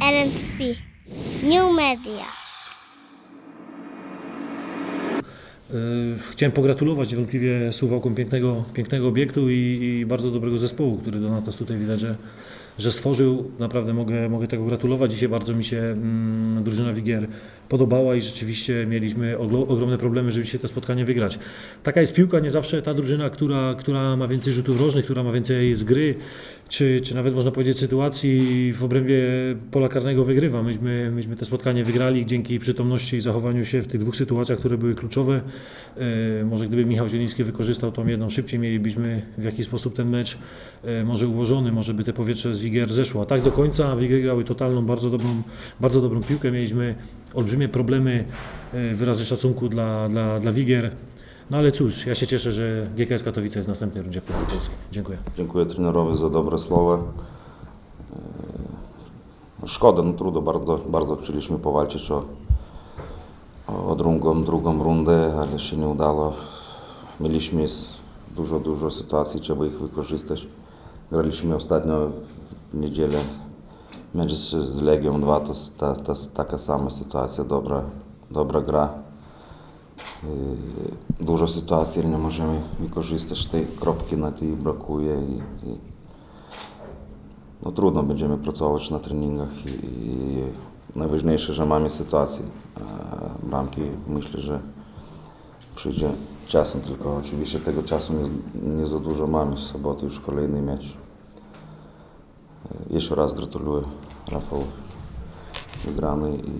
LNTV. New Media. Yy, Chciałem pogratulować niewątpliwie Suwałkom pięknego, pięknego obiektu i, i bardzo dobrego zespołu, który Donatas tutaj widać, że, że stworzył. Naprawdę mogę, mogę tego gratulować. Dzisiaj bardzo mi się mm, drużyna Wigier podobała i rzeczywiście mieliśmy ogromne problemy, żeby dzisiaj to spotkanie wygrać. Taka jest piłka, nie zawsze ta drużyna, która, która ma więcej rzutów rożnych, która ma więcej z gry, czy, czy nawet można powiedzieć sytuacji w obrębie pola karnego wygrywa. Myśmy, myśmy te spotkanie wygrali dzięki przytomności i zachowaniu się w tych dwóch sytuacjach, które były kluczowe. E, Może gdyby Michał Zieliński wykorzystał tą jedną szybciej, mielibyśmy w jakiś sposób ten mecz e, może ułożony, może by te powietrze z Wigier zeszło. A tak do końca Wigier grały totalną, bardzo dobrą, bardzo dobrą piłkę. Mieliśmy olbrzymie problemy, e, wyrazy szacunku dla, dla, dla Wigier. No ale cóż, ja się cieszę, że GKS Katowice jest w następnej rundzie Polski. Dziękuję. Dziękuję trenerowi za dobre słowa. E, Szkoda, no trudno, bardzo, bardzo chcieliśmy powalczyć o, o drugą, drugą rundę, ale się nie udało. Mieliśmy dużo, dużo sytuacji, trzeba ich wykorzystać. Graliśmy ostatnio niedzielę mecz z, Legią 2, to ta, ta, taka sama sytuacja, dobra, dobra gra. Yy, Dużo sytuacji nie możemy wykorzystać, tej kropki na tej brakuje i, i no trudno będziemy pracować na treningach i, i najważniejsze, że mamy sytuację. Bramki myślę, że przyjdzie czasem, tylko oczywiście tego czasu nie, nie za dużo mamy. W sobotę już kolejny mecz. Еще раз гратулюю Рафалу. Грами і